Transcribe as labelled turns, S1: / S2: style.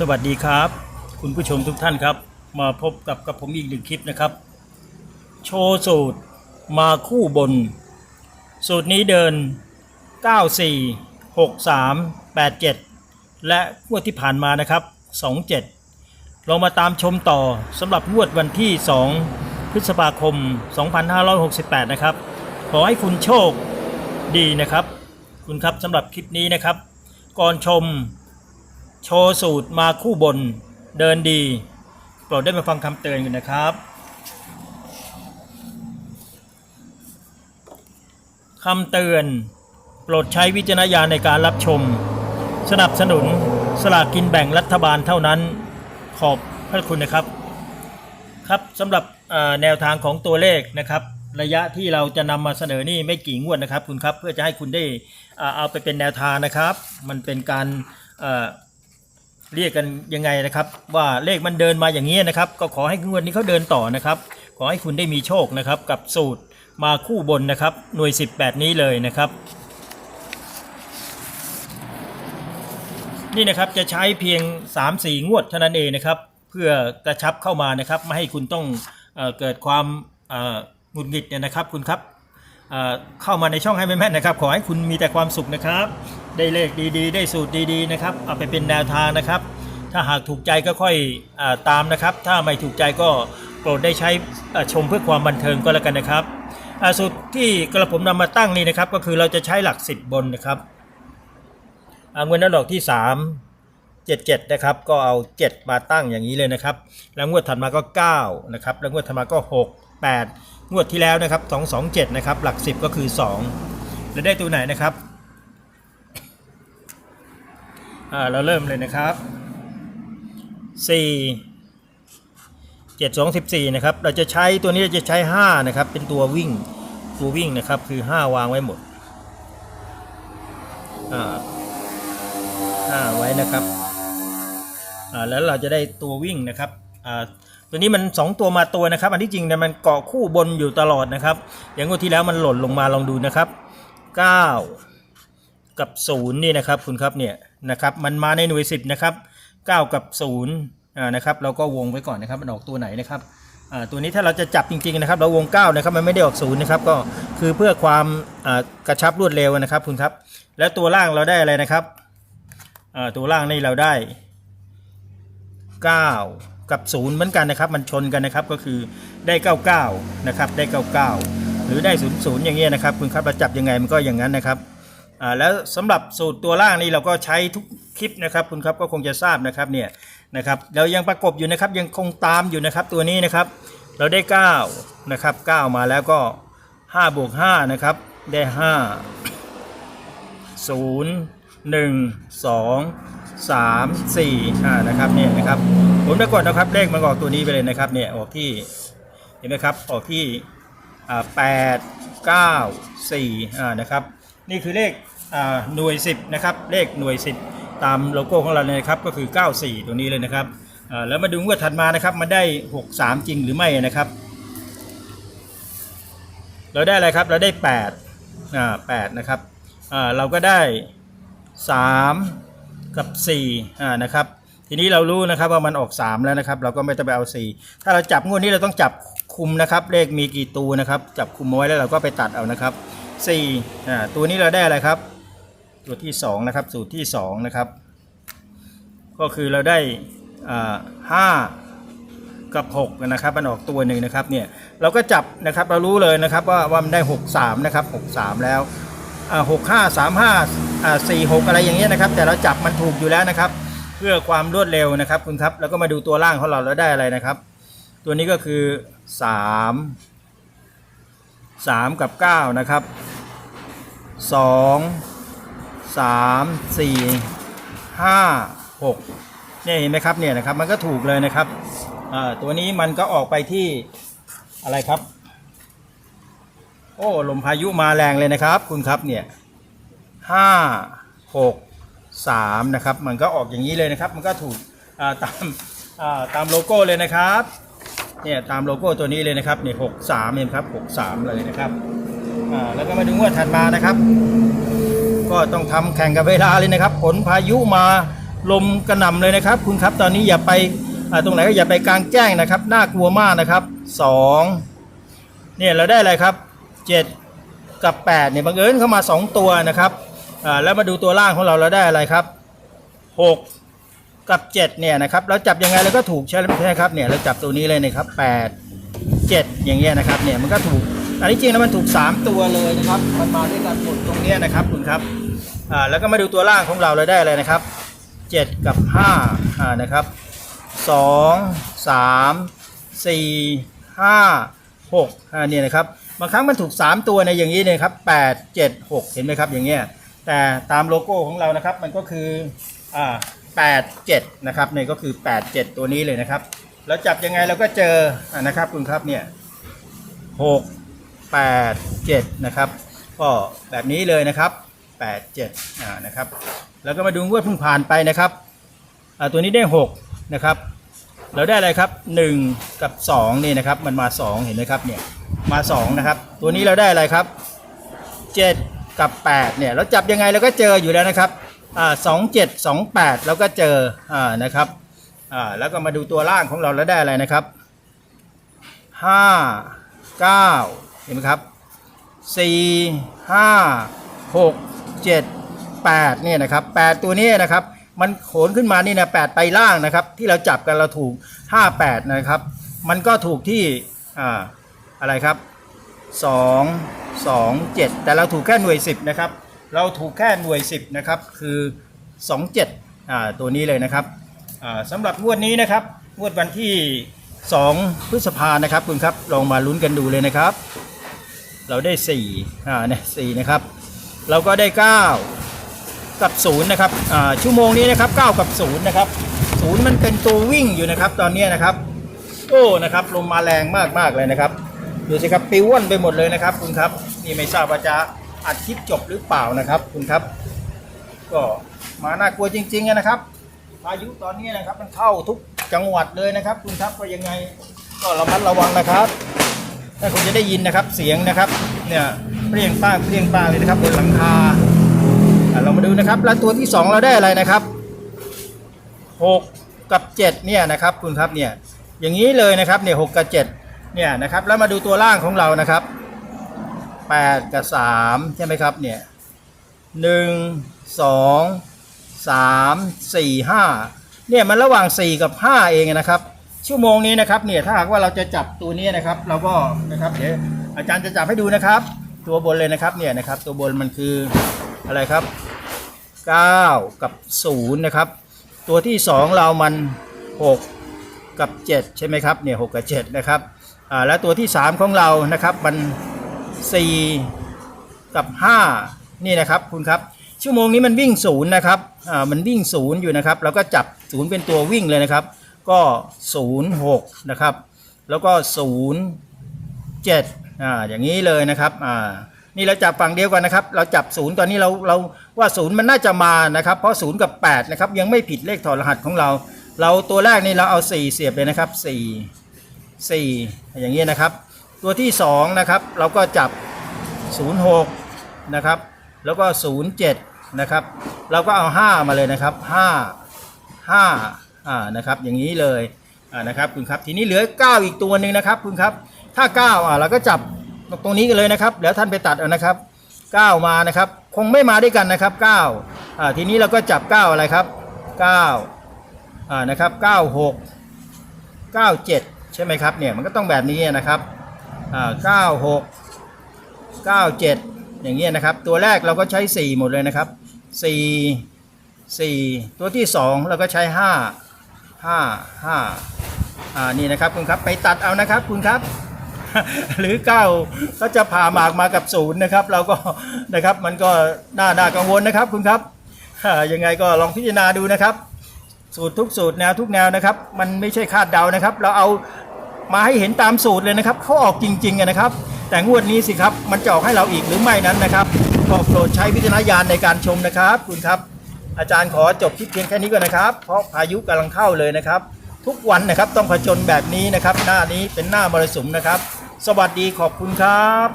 S1: สวัสดีครับ คุณผู้ชมทุกท่านครับ มาพบกับกับผมอีกหนึ่งคลิปนะครับ โชว์สูตรมาคู่บน สูตรนี้เดิน 94 63 87 และงวดที่ผ่านมานะครับ 27 เรามาตามชมต่อสำหรับงวดวันที่ 2 พฤษภาคม 2568 นะครับ ขอให้คุณโชคดีนะครับ คุณครับสำหรับคลิปนี้นะครับ ก่อนชม โชว์สูตรมาคู่บนเดินดี โปรดได้มาฟังคำเตือนกันนะครับคำเตือน โปรดใช้วิจารณญาณในการรับชม สนับสนุนสลากกินแบ่งรัฐบาลเท่านั้น ขอบพระคุณนะครับ ครับสำหรับแนวทางของตัวเลขนะครับ ระยะที่เราจะนำมาเสนอนี่ไม่กี่งวดนะครับคุณครับ เพื่อจะให้คุณได้อ่อเอาไปเป็นแนวทางนะครับ มันเป็นการ เรียกกันยังไงนะครับ ว่าเลขมันเดินมาอย่างนี้นะครับ ก็ขอให้งวดนี้เขาเดินต่อนะครับ ขอให้คุณได้มีโชคนะครับ กับสูตรมาคู่บนนะครับ หน่วย10แบบนี้เลยนะครับ นี่นะครับจะใช้เพียง 3-4 งวดเท่านั้นเองนะครับ เพื่อกระชับเข้ามานะครับ ไม่ให้คุณต้องเออเกิดความหงุดหงิดเนี่ยนะครับคุณครับ เข้ามาในช่องให้แม่นๆนะครับ ขอให้คุณมีแต่ความสุขนะครับ ได้เลขดีๆ ได้สูตรดีๆนะครับ เอาไปเป็นแนวทางนะครับ ถ้าหากถูกใจก็ค่อยอตามนะครับ ถ้าไม่ถูกใจก็โปรดได้ใช้ชมเพื่อความบันเทิงก็แล้วกันนะครับสูตรที่กระผมนำมาตั้งนี่นะครับ ก็คือเราจะใช้หลัก 10 บนนะครับเงินน้ำดอกที่ 3 77นะครับก็เอา 7 มาตั้งอย่างนี้เลยนะครับ แล้วงวดถัดมาก็ 9 นะครับแล้วงวดถัดมาก็ 6 8 งวดที่แล้วนะครับ 227 นะครับ หลัก 10 ก็คือ 2 แล้วได้ตัวไหนนะครับอ่าเราเริ่มเลยนะครับ 4 7 2 14 นะครับ เราจะใช้ตัวนี้เราจะใช้ 5 นะครับ เป็นตัววิ่ง ตัววิ่งนะครับ คือ 5 วางไว้หมดอ่าห้าไว้นะครับอ่าแล้วเราจะได้ตัววิ่งนะครับอ่า ตัวนี้มัน 2 ตัวมาตัวนะครับ อันที่จริงเนี่ยมันเกาะคู่บนอยู่ตลอดนะครับอย่างงวดที่แล้วมันหล่นลงมาลองดูนะครับ 9 กับ0นี่นะครับคุณครับเนี่ยนะครับมันมาในหน่วย 10นะครับ9กับ0อ่านะครับเราก็วงไว้ก่อนนะครับมันออกตัวไหนนะครับอ่าตัวนี้ถ้าเราจะจับจริงๆนะครับ เราวง9นะครับมันไม่ได้ออก0นะครับก็คือเพื่อความอ่ากระชับรวดเร็วนะครับคุณครับ แล้วตัวล่างเราได้อะไรนะครับอ่าตัวล่างนี่เราได้ 9 กับ 0 เหมือนกันนะครับ มันชนกันนะครับก็คือได้ 99 นะครับ ได้ 99 หรือได้ 00 อย่างเงี้ยนะครับ คุณครับเราจับยังไงมันก็อย่างนั้นนะครับอ่าแล้วสำหรับสูตรตัวล่างนี่เราก็ใช้ทุกคลิปนะครับ คุณครับก็คงจะทราบนะครับเนี่ยนะครับเรายังประกบอยู่นะครับยังคงตามอยู่นะครับตัวนี้นะครับ เราได้ 9 นะครับ 9 มาแล้วก็5บวก5นะครับ ได้ 5 0 1 2 3 4อ่านะครับเนี่ยนะครับผมไปกดนะครับเลขมันออกตัวนี้ไปเลยนะครับเนี่ยออกที่เห็นไหมครับออกที่อ่าแปดเก้าสี่อ่านะครับนี่คือเลขอ่าหน่วยสิบนะครับเลขหน่วยสิบตามโลโก้ของเราเลยนะครับก็คือ 94 ตัวนี้เลยนะครับอ่าแล้วมาดูงวดถัดมานะครับมาได้ 63 จริงหรือไม่นะครับเราได้อะไรครับเราได้8อ่า8นะครับอ่าเราก็ได้ 3 กับ4อ่านะครับทีนี้เรารู้นะครับว่ามันออก 3 แล้วนะครับ เราก็ไม่ต้องไปเอา 4 ถ้าเราจับงวดนี้เราต้องจับคุมนะครับ เลขมีกี่ตัวนะครับ จับคุมเอาไว้แล้วเราก็ไปตัดเอานะครับ4อ่าตัวนี้เราได้อะไรครับตัวที่2นะครับสูตรที่2นะครับก็คือเราได้อ่า5กับ6นะครับมันออกตัวหนึ่งนะครับเนี่ยเราก็จับนะครับเรารู้เลยนะครับว่าว่ามันได้ 63นะครับ63 แล้ว หกห้าสามห้าอ่าสี่หกอะไรอย่างเงี้ยนะครับ แต่เราจับมันถูกอยู่แล้วนะครับ เพื่อความรวดเร็วนะครับคุณครับ แล้วก็มาดูตัวล่างของเราแล้วได้อะไรนะครับ ตัวนี้ก็คือสามสามกับเก้านะครับสองสามสี่ห้าหกเนี่ยเห็นไหมครับเนี่ยนะครับมันก็ถูกเลยนะครับอ่าตัวนี้มันก็ออกไปที่อะไรครับ โอ้ลมพายุมาแรงเลยนะครับ คุณครับเนี่ยห้าหกสามนะครับมันก็ออกอย่างนี้เลยนะครับ มันก็ถูกาตามาตามโลโก้เลยนะครับเนี่ยตามโลโก้ตัวนี้เลยนะครับเนี่ยหกสามเองครับหกสามเลยนะครับแล้วก็มาดูงวดถัดมานะครับ ก็ต้องทำแข่งกับเวลาเลยนะครับ ผลพายุมาลมกระหน่ำเลยนะครับ คุณครับตอนนี้อย่าไปาตรงไหนก็อย่าไปกลางแจ้งนะครับ น่ากลัวมากนะครับสองเนี่ยเราได้อะไรครับ เจ็ดกับแปดเนี่ยบังเอิญเข้ามาสองตัวนะครับแล้วมาดูตัวล่างของเราเราได้อะไรครับหกกับเจ็ดเนี่ยนะครับเราจับยังไงเราก็ถูกใช่ไหมครับเนี่ยเราจับตัวนี้เลยนะครับแปดเจ็ดอย่างเงี้ยนะครับเนี่ยมันก็ถูกอันนี้จริงแล้วมันถูกสามตัวเลยนะครับมันมาด้วยกันหมดตรงเนี้ยนะครับคุณครับอ่าแล้วก็มาดูตัวล่างของเราเราได้อะไรนะครับ 7 กับ5อ่านะครับ 2 3 4 5 6อ่าเนี่ยนะครับ บางครั้งมันถูก 3 ตัวในอย่างนี้เนี่ยครับ8 7 6 เห็นไหมครับอย่างเงี้ยแต่ตามโลโก้ของเรานะครับมันก็คืออ่า8 7นะครับเนี่ยก็คือ 8 7 ตัวนี้เลยนะครับ แล้วจับยังไงเราก็เจออนะครับคุณครับเนี่ย6 8 7นะครับก็แบบนี้เลยนะครับ 8 7อ่านะครับแล้วก็มาดูงวดเพิ่งผ่านไปนะครับอ่าตัวนี้ได้ 6 นะครับ เราได้อะไรครับ 1 กับ 2 นี่นะครับ มันมา 2 เห็นไหมครับเนี่ย มา2นะครับ ตัวนี้เราได้อะไรครับ 7 กับ 8 เนี่ย เราจับยังไงเราก็เจออยู่แล้วนะครับสองเจ็ดสองแปดเราก็เจออ่านะครับอ่าแล้วก็มาดูตัวล่างของเราแล้วได้อะไรนะครับห้าเก้าเห็นไหมครับสี่ห้าหกเจ็ดแปดเนี่ยนะครับแปดตัวนี้นะครับ มันโขนขึ้นมานี่นะแปดไปล่างนะครับ ที่เราจับกันเราถูกห้าแปดนะครับ มันก็ถูกที่อ่า อะไรครับสองสองเจ็ดแต่เราถูกแค่หน่วยสิบนะครับ เราถูกแค่หน่วยสิบนะครับ คือสองเจ็ดอ่าตัวนี้เลยนะครับอ่าสำหรับงวดนี้นะครับงวดวันที่ 2 พฤษภานะครับคุณครับลองมาลุ้นกันดูเลยนะครับ เราได้4อ่าเนี่ยสนะครับ เราก็ได้ 9 กับ0นะครับอ่าชั่วโมงนี้นะครับ 9 กับ0นะครับ0มันเป็นตัววิ่งอยู่นะครับ ตอนนี้นะครับ โอ้นะครับลมมาแรงมากมากๆเลยนะครับ ดูสิครับปิวว่อนไปหมดเลยนะครับ คุณครับนี่ไม่ทราบว่าจะอัดคลิปจบหรือเปล่านะครับ คุณครับ ก็มาน่ากลัวจริงๆนะครับพายุตอนนี้นะครับมันเข้าทุกจังหวัดเลยนะครับ คุณครับก็ยังไงก็ระมัดระวังนะครับถ้าคุณจะได้ยินนะครับเสียงนะครับ เนี่ยเปรี้ยงป้างเปรี้ยงป้างเลยนะครับบนหลังคาอะเรามาดูนะครับ แล้วตัวที่สองเราได้อะไรนะครับหกกับเจ็ดเนี่ยนะครับ คุณครับเนี่ยอย่างนี้เลยนะครับเนี่ยหกกับเจ็ด เนี่ยนะครับแล้วมาดูตัวล่างของเรานะครับแปดกับสามใช่ไหมครับเนี่ยหนึ่งสองสามสี่ห้าเนี่ยมันระหว่างสี่กับห้าเองนะครับ ชั่วโมงนี้นะครับเนี่ยถ้าหากว่าเราจะจับตัวนี้นะครับ เราก็นะครับเดี๋ยวอาจารย์จะจับให้ดูนะครับ ตัวบนเลยนะครับเนี่ยนะครับ ตัวบนมันคืออะไรครับ 9 กับ 0 นะครับ ตัวที่ 2 เรามัน 6 กับ 7 ใช่ไหมครับเนี่ย6กับ 7 นะครับ แล้วตัวที่ 3 ของเรานะครับมัน4กับ 5 นี่นะครับคุณครับชั่วโมงนี้มันวิ่งศูนย์นะครับมันวิ่งศูนย์อยู่นะครับเราก็จับศูนย์เป็นตัววิ่งเลยนะครับ ก็0 6นะครับแล้วก็ 0 7อ่าอย่างนี้เลยนะครับอ่านี่เราจับฝั่งเดียวกันนะครับ เราจับศูนย์ตอนนี้เราเราว่าศูนย์มันน่าจะมานะครับ เพราะศูนย์กับ8นะครับยังไม่ผิดเลขถอดรหัสของเรา เราตัวแรกนี่เราเอา 4 เสียบเลยนะครับ 4 4 อย่างนี้นะครับ ตัวที่2นะครับเราก็จับ 06 นะครับ แล้วก็ 07 นะครับ เราก็เอา 5 มาเลยนะครับ 5 5อ่านะครับอย่างนี้เลยอ่านะครับคุณครับทีนี้เหลือ 9 อีกตัวหนึ่งนะครับคุณครับถ้า 9อ่าเราก็จับตรงนี้กันเลยนะครับเดี๋ยวท่านไปตัดเอานะครับ9 มานะครับคงไม่มาด้วยกันนะครับ9อ่าทีนี้เราก็จับ 9 อะไรครับ 9อ่านะครับ 96 97 ใช่ไหมครับเนี่ยมันก็ต้องแบบนี้นะครับอ่า96 97อย่างเงี้ยนะครับ ตัวแรกเราก็ใช้ 4 หมดเลยนะครับ4 4 ตัวที่ 2 เราก็ใช้ 5 5 5อ่านี่นะครับคุณครับไปตัดเอานะครับคุณครับ หรือ 9 ก็จะผ่าหมากมากับศูนย์นะครับ เราก็นะครับมันก็น่าน่ากังวลนะครับคุณครับยังไงก็ลองพิจารณาดูนะครับ สูตรทุกสูตรแนวทุกแนวนะครับ มันไม่ใช่คาดเดานะครับ เราเอา มาให้เห็นตามสูตรเลยนะครับเขาออกจริงๆอะนะครับ แต่งวดนี้สิครับมันจะออกให้เราอีกหรือไม่นั้นนะครับก็โปรดใช้วิจารณญาณในการชมนะครับคุณครับ อาจารย์ขอจบคลิปเพียงแค่นี้ก่อนนะครับ เพราะพายุกำลังเข้าเลยนะครับ ทุกวันนะครับต้องผจญแบบนี้นะครับ หน้านี้เป็นหน้ามรสุมนะครับ สวัสดีขอบคุณครับ